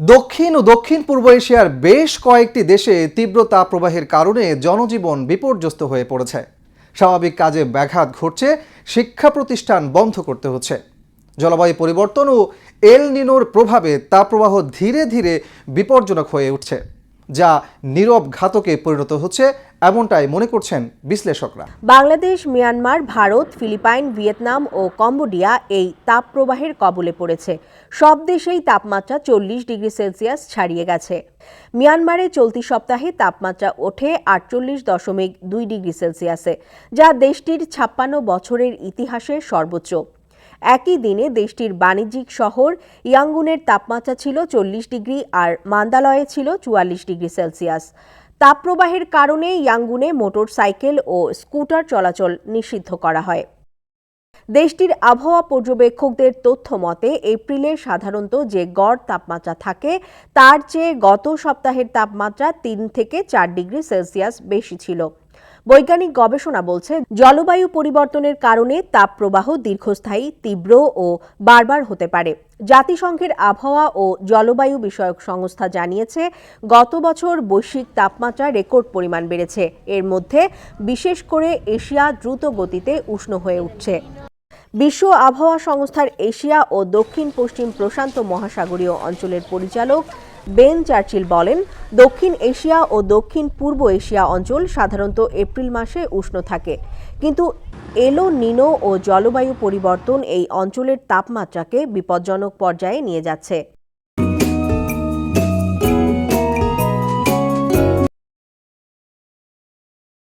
দক্ষিণ ও দক্ষিণ পূর্ব এশিয়ার বেশ কয়েকটি দেশে তীব্র তাপপ্রবাহের কারণে জনজীবন বিপর্যস্ত হয়ে পড়েছে। স্বাভাবিক কাজে ব্যাঘাত ঘটছে, শিক্ষা প্রতিষ্ঠান বন্ধ করতে হচ্ছে। জলবায়ু পরিবর্তন ও এল নিনোর প্রভাবে তাপপ্রবাহ ধীরে ধীরে বিপজ্জনক হয়ে উঠছে, যা নীরব ঘাতকে পরিণত হচ্ছে এমনটাই মনে করছেন বিশ্লেষকরা। Bangladesh, Myanmar, Bharat, Philippines, Vietnam ও কম্বোডিয়া এই তাপপ্রবাহের কবলে পড়েছে। সব দেশেই তাপমাত্রা চল্লিশ ডিগ্রি সেলসিয়াস ছাড়িয়ে গেছে। মিয়ানমারে চলতি সপ্তাহে তাপমাত্রা ওঠে আটচল্লিশ দশমিক দুই ডিগ্রি সেলসিয়াসে, যা দেশটির ছাপ্পান্ন বছরের ইতিহাসে সর্বোচ্চ। একই দিনে দেশটির বাণিজ্যিক শহর ইয়াঙ্গুনের তাপমাত্রা ছিল চল্লিশ ডিগ্রি আর মান্দালয়ে ছিল চুয়াল্লিশ ডিগ্রি সেলসিয়াস। তাপপ্রবাহের কারণে ইয়াঙ্গুনে মোটরসাইকেল ও স্কুটার চলাচল নিষিদ্ধ করা হয়। দেশটির আবহাওয়া পর্যবেক্ষকদের তথ্য মতে, এপ্রিলে সাধারণত যে গড় তাপমাত্রা থাকে, তার চেয়ে গত সপ্তাহের তাপমাত্রা তিন থেকে চার ডিগ্রি সেলসিয়াস বেশি ছিল। বৈজ্ঞানিক গবেষণা বলছে, জলবায়ু পরিবর্তনের কারণে তাপপ্রবাহ দীর্ঘস্থায়ী, তীব্র ও বারবার হতে পারে। জাতিসংঘের আবহাওয়া ও জলবায়ু বিষয়ক সংস্থা জানিয়েছে, গত বছর বৈশ্বিক তাপমাত্রা রেকর্ড পরিমাণ বেড়েছে। এর মধ্যে বিশেষ করে এশিয়া দ্রুত গতিতে উষ্ণ হয়ে উঠছে। বিশ্ব আবহাওয়া সংস্থার এশিয়া ও দক্ষিণ পশ্চিম প্রশান্ত মহাসাগরীয় অঞ্চলের পরিচালক বেন চার্চিল বলেন, দক্ষিণ এশিয়া ও দক্ষিণ পূর্ব এশিয়া অঞ্চল সাধারণত এপ্রিল মাসে উষ্ণ থাকে। কিন্তু এলো নিনো ও জলবায়ু পরিবর্তন এই অঞ্চলের তাপমাত্রাকে বিপজ্জনক পর্যায়ে নিয়ে যাচ্ছে।